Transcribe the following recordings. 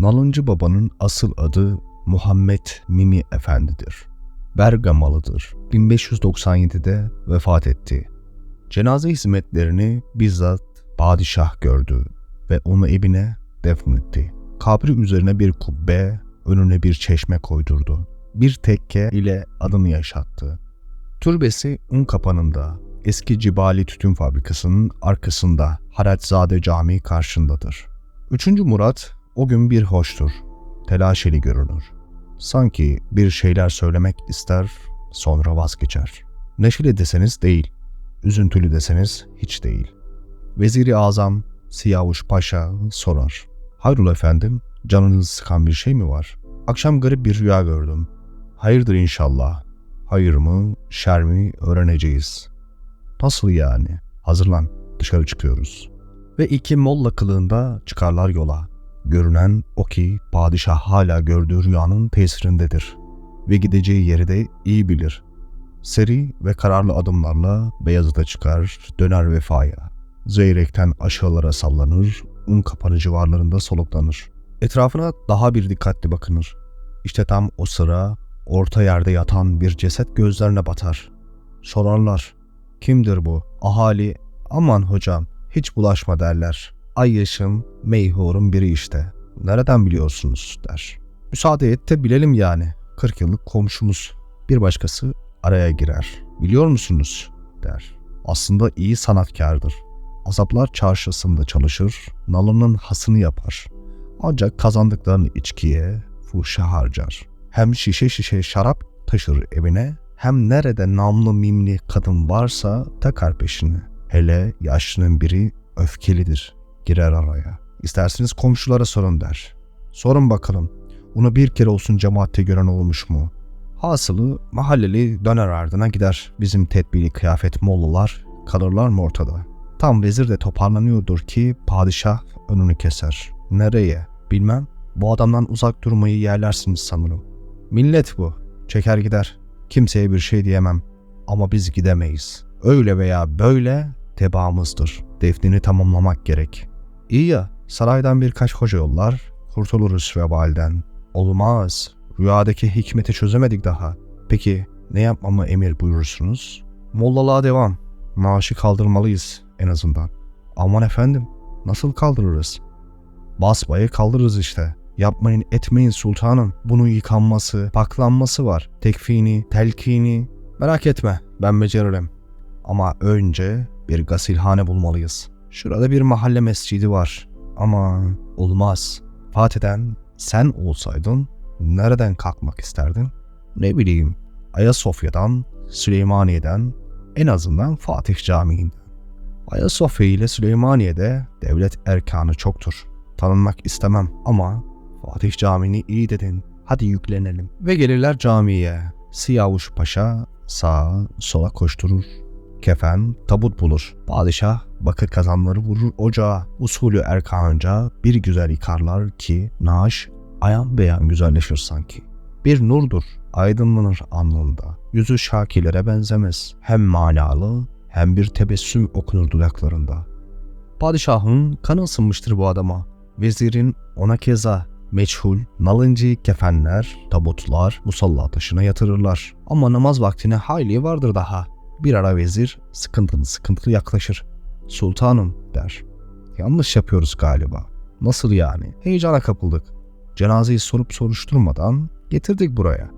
Nalıncı babanın asıl adı Muhammed Mimi Efendi'dir. Bergamalıdır. 1597'de vefat etti. Cenaze hizmetlerini bizzat padişah gördü ve onu evine defnetti. Kabri üzerine bir kubbe, önüne bir çeşme koydurdu. Bir tekke ile adını yaşattı. Türbesi un kapanında, eski Cibali Tütün Fabrikası'nın arkasında Haratzade Camii karşındadır. Üçüncü Murat o gün bir hoştur, telaşeli görünür. Sanki bir şeyler söylemek ister, sonra vazgeçer. Neşeli deseniz değil, üzüntülü deseniz hiç değil. Veziri Azam Siyavuş Paşa sorar. Hayrola efendim, canınızı sıkan bir şey mi var? Akşam garip bir rüya gördüm. Hayırdır inşallah. Hayır mı, şer mi öğreneceğiz. Nasıl yani? Hazırlan, dışarı çıkıyoruz. Ve iki molla kılığında çıkarlar yola. Görünen o ki padişah hala gördüğü rüyanın tesirindedir. Ve gideceği yeri de iyi bilir. Seri ve kararlı adımlarla Beyazıt'a çıkar, döner vefaya. Zeyrek'ten aşağılara sallanır, un kapanı civarlarında soluklanır. Etrafına daha bir dikkatli bakınır. İşte tam o sıra orta yerde yatan bir ceset gözlerine batar. Sorarlar, kimdir bu? Ahali, aman hocam, hiç bulaşma derler. Ay yaşın, meyhurun biri işte. Nereden biliyorsunuz der. Müsaade et de bilelim yani. 40 yıllık komşumuz. Bir başkası araya girer. Biliyor musunuz? der. Aslında iyi sanatkardır. Azaplar çarşısında çalışır, nalının hasını yapar. Ancak kazandıklarını içkiye, fuhşa harcar. Hem şişe şişe şarap taşır evine, hem nerede namlı mimli kadın varsa takar peşine. Hele yaşlının biri öfkelidir, girer araya. İsterseniz komşulara sorun der. Sorun bakalım, bunu bir kere olsun cemaatte gören olmuş mu? Hasılı mahalleli döner ardına gider. Bizim tedbiri kıyafet mollalar kalırlar mı ortada? Tam vezir de toparlanıyordur ki padişah önünü keser. Nereye? Bilmem. Bu adamdan uzak durmayı yerlersiniz sanırım. Millet bu. Çeker gider. Kimseye bir şey diyemem. Ama biz gidemeyiz. Öyle veya böyle tebaamızdır. Defnini tamamlamak gerek. İyi ya, saraydan birkaç hoca yollar, kurtuluruz vebalden. Olmaz. Rüyadaki hikmeti çözemedik daha. Peki ne yapmamı emir buyurursunuz? Mollalığa devam. Maaşı kaldırmalıyız en azından. Aman efendim, nasıl kaldırırız? Basbayı kaldırırız işte. Yapmayın etmeyin sultanım. Bunun yıkanması, paklanması var. Tekfini, telkini. Merak etme ben beceririm. Ama önce bir gasilhane bulmalıyız. Şurada bir mahalle mescidi var. Ama olmaz. Fatih'ten sen olsaydın nereden kalkmak isterdin? Ne bileyim Ayasofya'dan, Süleymaniye'den, en azından Fatih Camii'nden. Ayasofya ile Süleymaniye'de devlet erkanı çoktur. Tanınmak istemem ama Fatih Camii'ni iyi dedin. Hadi yüklenelim. Ve gelirler camiye. Siyavuş Paşa sağa sola koşturur. Kefen tabut bulur. Padişah bakır kazanları vurur ocağa. Usulü erkanınca bir güzel yıkarlar ki naaş ayan beyan güzelleşir sanki. Bir nurdur, aydınlanır alnında. Yüzü şakilere benzemez. Hem manalı hem bir tebessüm okunur dudaklarında. Padişahın kanı ısınmıştır bu adama. Vezirin ona keza meçhul, nalıncı kefenler, tabutlar musalla taşına yatırırlar. Ama namaz vaktine hayli vardır daha. Bir ara vezir sıkıntılı sıkıntılı yaklaşır. Sultanım der. Yanlış yapıyoruz galiba. Nasıl yani? Heyecana kapıldık. Cenazeyi sorup soruşturmadan getirdik buraya.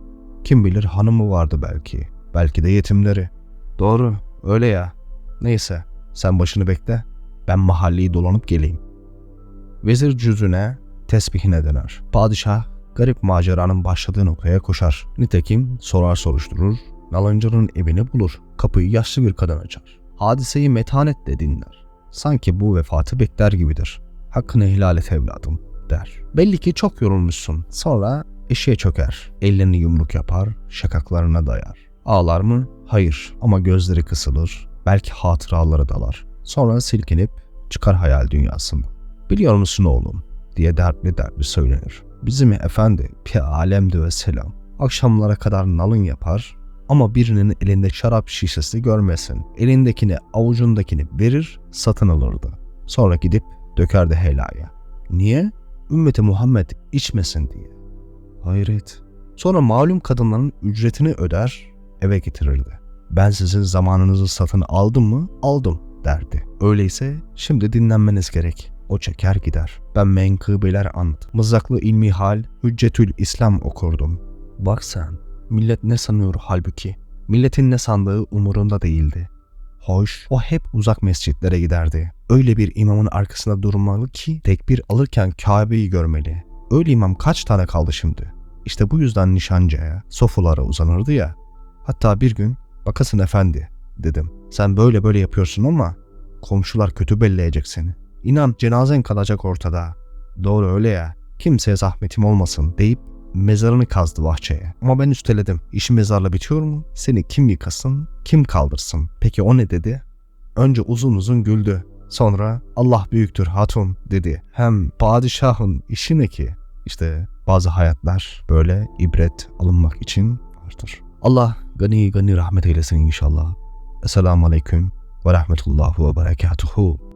Kim bilir hanımı vardı belki. Belki de yetimleri. Doğru, öyle ya. Neyse, sen başını bekle. Ben mahalleyi dolanıp geleyim. Vezir cüzüne, tesbihine döner. Padişah garip maceranın başladığı noktaya koşar. Nitekim sorar soruşturur, nalıncının evini bulur. Kapıyı yaşlı bir kadın açar. Hadiseyi metanetle dinler. Sanki bu vefatı bekler gibidir. Hakkını helal et evladım der. Belli ki çok yorulmuşsun. Sonra eşeğe çöker. Ellerini yumruk yapar, şakaklarına dayar. Ağlar mı? Hayır ama gözleri kısılır. Belki hatıraları dalar. Sonra silkinip çıkar hayal dünyasında. Biliyor musun oğlum? diye dertli dertli söylenir. Bizim efendi bir alemdi ve selam. Akşamlara kadar nalın yapar ama birinin elinde şarap şişesi görmesin. Elindekini avucundakini verir satın alırdı. Sonra gidip dökerdi helaya. Niye? Ümmeti Muhammed içmesin diye. Hayret. Sonra malum kadınların ücretini öder, eve getirirdi. Ben sizin zamanınızı satın aldım mı? Aldım derdi. Öyleyse şimdi dinlenmeniz gerek. O çeker gider. Ben menkıbeler anlat. Mızraklı ilmi hal, hüccetül İslam okurdum. Bak sen, millet ne sanıyor halbuki? Milletin ne sandığı umurunda değildi. Hoş, o hep uzak mescitlere giderdi. Öyle bir imamın arkasında durmalı ki tekbir alırken Kabe'yi görmeli. Öyle imam kaç tane kaldı şimdi? İşte bu yüzden nişancıya, sofulara uzanırdı ya. Hatta bir gün, bakasın efendi dedim. Sen böyle böyle yapıyorsun ama komşular kötü belleyecek seni. İnan cenazen kalacak ortada. Doğru öyle ya. Kimseye zahmetim olmasın deyip mezarını kazdı bahçeye. Ama ben üsteledim. İşi mezarla bitiyor mu? Seni kim yıkasın, kim kaldırsın? Peki o ne dedi? Önce uzun uzun güldü. Sonra Allah büyüktür hatun dedi. Hem padişahın işi ne ki? İşte bazı hayatlar böyle ibret alınmak için vardır. Allah gani gani rahmet eylesin inşallah. Esselamu Aleyküm ve Rahmetullahu ve Berekatuhu.